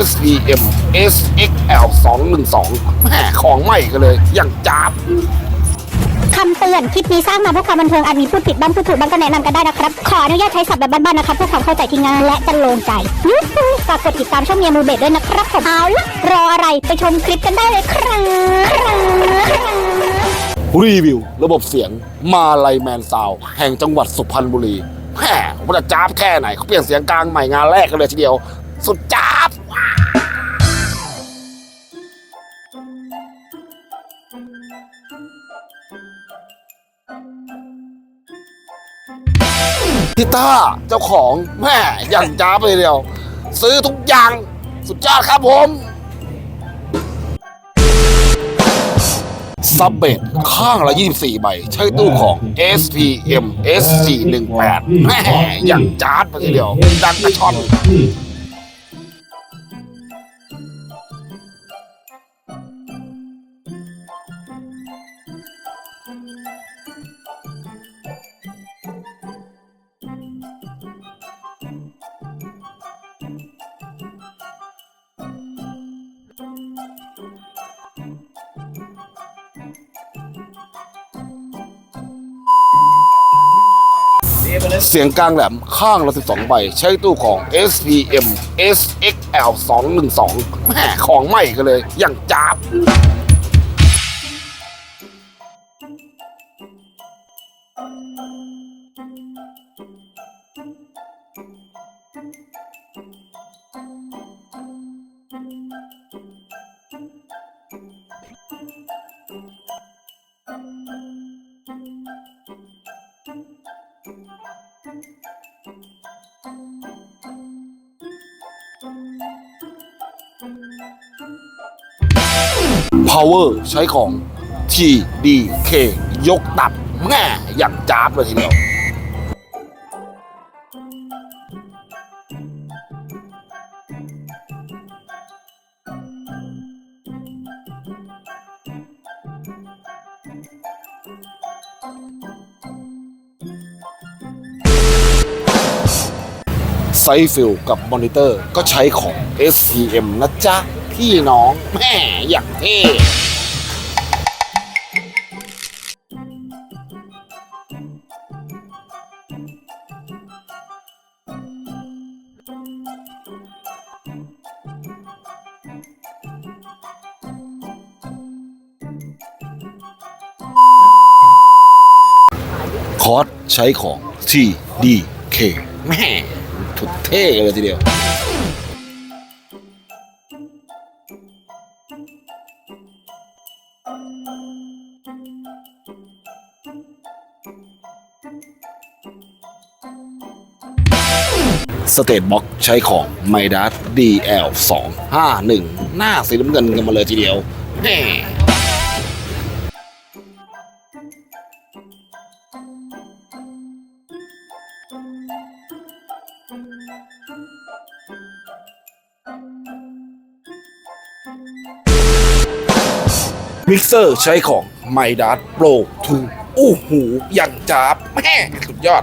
SPM SXL 212แม่ของใหม่กันเลย อย่างจ้าบคำเตือนคลิปนี้สร้างมาเพื่อความบันเทิงอาจมีพูดผิดบ้างพูดถูกบ้างก็แนะนำกันได้นะครับ ขออนุญาตใช้ศัพท์แบบบ้านๆนะครับเพื่อความเข้าใจที่ง่ายและจะโลงใจยูฮูฝากกดติดตามช่องเมียมูเบดด้วยนะครับผมเอาละรออะไรไปชมคลิปกันได้เลยครับครับรีวิว ระบบเสียงมาลายแมนซาวแห่งจังหวัดสุพรรณบุรีแม่ว่าจะจ้าบแค่ไหนเขาเปลี่ยนเสียงกลางใหม่งานแรกกันเลยทีเดียว สุดจ้า พี่ต้าเจ้าของแม่อย่างจ้าไปเดียว ซื้อทุกอย่างสุดยอดครับผมซับเบดข้างละ 24 ใบ ใช้ตู้ของ SPM S418 แม่อย่างจาร์ดมาทีเดียว ดังกระชอน เสียงกลางแหลมข้างละ12 ใบ ใช้ตู้ของ SPM SXL 212แม่ของใหม่กันเลย อย่างจ้าบ Power ใช้ของ TDK ยกตับแม่อย่างจ้าบเลยทีเดียวไซฟิลกับมอนิเตอร์ก็ใช้ของ SPM นะจ๊ะ พี่น้องแม่อย่างเท่คอร์สใช้ของ TDK แม่ถุดเท่เลยทีเดียว สเตทบ็อกใช้ของไมดัส DL 251 หน้าสีน้ำเงินกันมาเลยทีเดียวแน่มิกเซอร์ใช้ของไมดัสโปรทูอู้หู อย่างจับแม่สุดยอด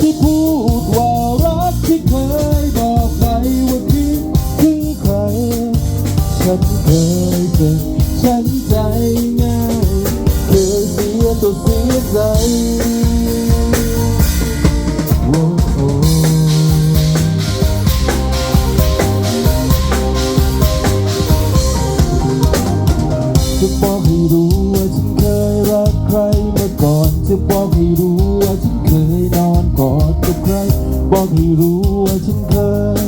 า บอกให้รู้ว่าฉันเคย